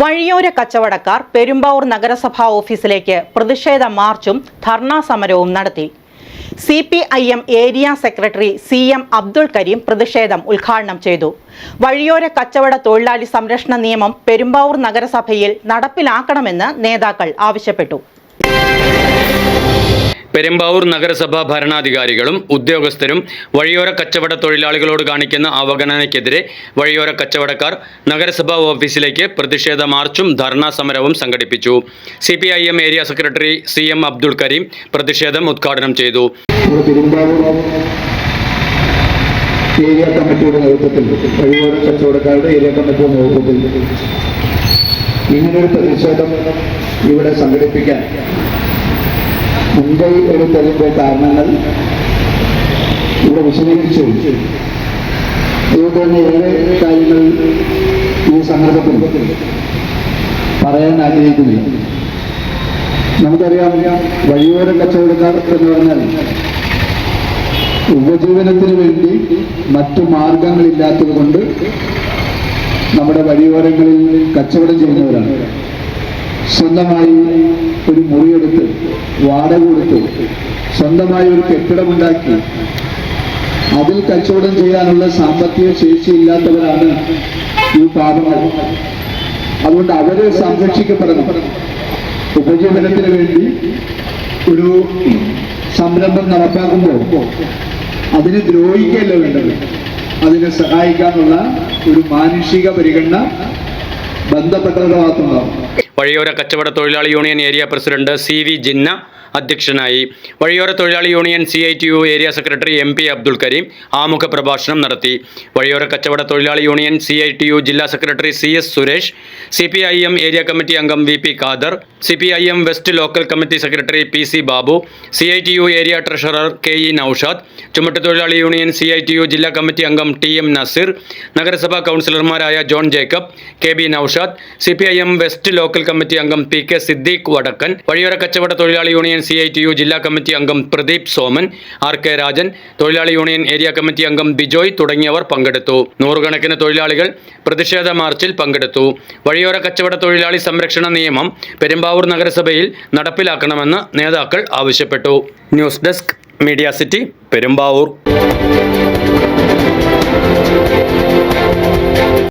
വഴിയോര കച്ചവടക്കാർ പെരുമ്പാവൂർ നഗരസഭാ ഓഫീസിലേക്ക് പ്രതിഷേധ മാർച്ചും ധർണാ സമരവും നടത്തി. C P I M area secretary C M Abdul Karim പ്രതിഷേധം ഉദ്ഘാടനം ചെയ്തു. വഴിയോര കച്ചവട തൊഴിലാളി സംരക്ഷണ നിയമം പെരുമ്പാവൂർ നഗരസഭയിൽ നടപ്പിലാക്കണമെന്ന് നേതാക്കൾ ആവശ്യപ്പെട്ടു. പെരുമ്പാവൂർ നഗരസഭാ ഭരണാധികാരികളും ഉദ്യോഗസ്ഥരും വഴിയോര കച്ചവട തൊഴിലാളികളോട് കാണിക്കുന്ന അവഗണനയ്ക്കെതിരെ വഴിയോര കച്ചവടക്കാർ നഗരസഭാ ഓഫീസിലേക്ക് പ്രതിഷേധ മാർച്ചും ധർണാ സമരവും സംഘടിപ്പിച്ചു. C area secretary C M Abdul Karim പ്രതിഷേധം ഉദ്ഘാടനം ചെയ്തു. ഏരിയ കമ്മിറ്റിയുടെ നേതൃത്വത്തിൽ വഴിയോര കച്ചവടക്കാരുടെ ഏരിയ കമ്മിറ്റിയുടെ നേതൃത്വത്തിൽ ഇങ്ങനൊരു പ്രതിഷേധം ഇവിടെ സംഘടിപ്പിക്കാൻ മുൻകൈ എടുത്തതിന്റെ കാരണങ്ങൾ ഇവിടെ വിശദീകരിച്ചു. അതുകൊണ്ട് തന്നെ ഏറെ കാര്യങ്ങൾ ഈ സന്ദർഭത്തിൽ പറയാൻ ആഗ്രഹിക്കുന്നില്ല നമുക്കറിയാം വഴിയോര കച്ചവടക്കാർ എന്ന് പറഞ്ഞാൽ ഉപജീവനത്തിന് വേണ്ടി മറ്റു മാർഗങ്ങളില്ലാത്തത് കൊണ്ട് നമ്മുടെ വഴിയോരങ്ങളിൽ കച്ചവടം ചെയ്യുന്നവരാണ്. സ്വന്തമായി ഒരു മുറിയെടുത്ത് വാടക കൊടുത്ത് സ്വന്തമായി ഒരു കെട്ടിടമുണ്ടാക്കി. അതിൽ കച്ചവടം ചെയ്യാനുള്ള സാമ്പത്തിക ശേഷി ഇല്ലാത്തവരാണ് ഈ പാപങ്ങൾ അതുകൊണ്ട് അവരെ സംരക്ഷിക്കപ്പെടണം. ഉപജീവനത്തിന് വേണ്ടി ഒരു സംരംഭം നടപ്പാക്കുമ്പോൾ അതിനെ ദ്രോഹിക്കല്ല വേണ്ടത്. അതിനെ സഹായിക്കാനുള്ള ഒരു മാനുഷിക പരിഗണന ബന്ധപ്പെട്ടവരുടെ ഭാഗത്തുണ്ടാവും വഴിയോര കച്ചവട തൊഴിലാളി union area president C V Jinna അധ്യക്ഷനായി വഴിയോര തൊഴിലാളി union C I T U area secretary M P Abdul Karim ആമുഖ പ്രഭാഷണം നടത്തി. വഴിയോര കച്ചവട തൊഴിലാളി union C I T U ജില്ലാ secretary C S Suresh C P I M area committee അംഗം V P Khader C P I M west local committee secretary P C Babu C I T U area treasurer K E Naushad ചുമട്ടുതൊഴിലാളി union C I T U ജില്ലാ committee അംഗം T M Nazeer നഗരസഭാ കൗൺസിലർമാരായ John Jacob K B Naushad C P I M west local committee അംഗം P K Siddique വടക്കൻ വഴിയോര കച്ചവട തൊഴിലാളി union C I T U ജില്ലാ കമ്മിറ്റി അംഗം പ്രദീപ് സോമൻ ആർ കെ രാജൻ തൊഴിലാളി യൂണിയൻ ഏരിയ കമ്മിറ്റി അംഗം ബിജോയ് തുടങ്ങിയവർ പങ്കെടുത്തു. നൂറുകണക്കിന് തൊഴിലാളികൾ പ്രതിഷേധ മാർച്ചിൽ പങ്കെടുത്തു. വഴിയോര കച്ചവട തൊഴിലാളി സംരക്ഷണ നിയമം പെരുമ്പാവൂർ നഗരസഭയിൽ നടപ്പിലാക്കണമെന്ന് നേതാക്കൾ ആവശ്യപ്പെട്ടു. News desk media city Perumbavoor.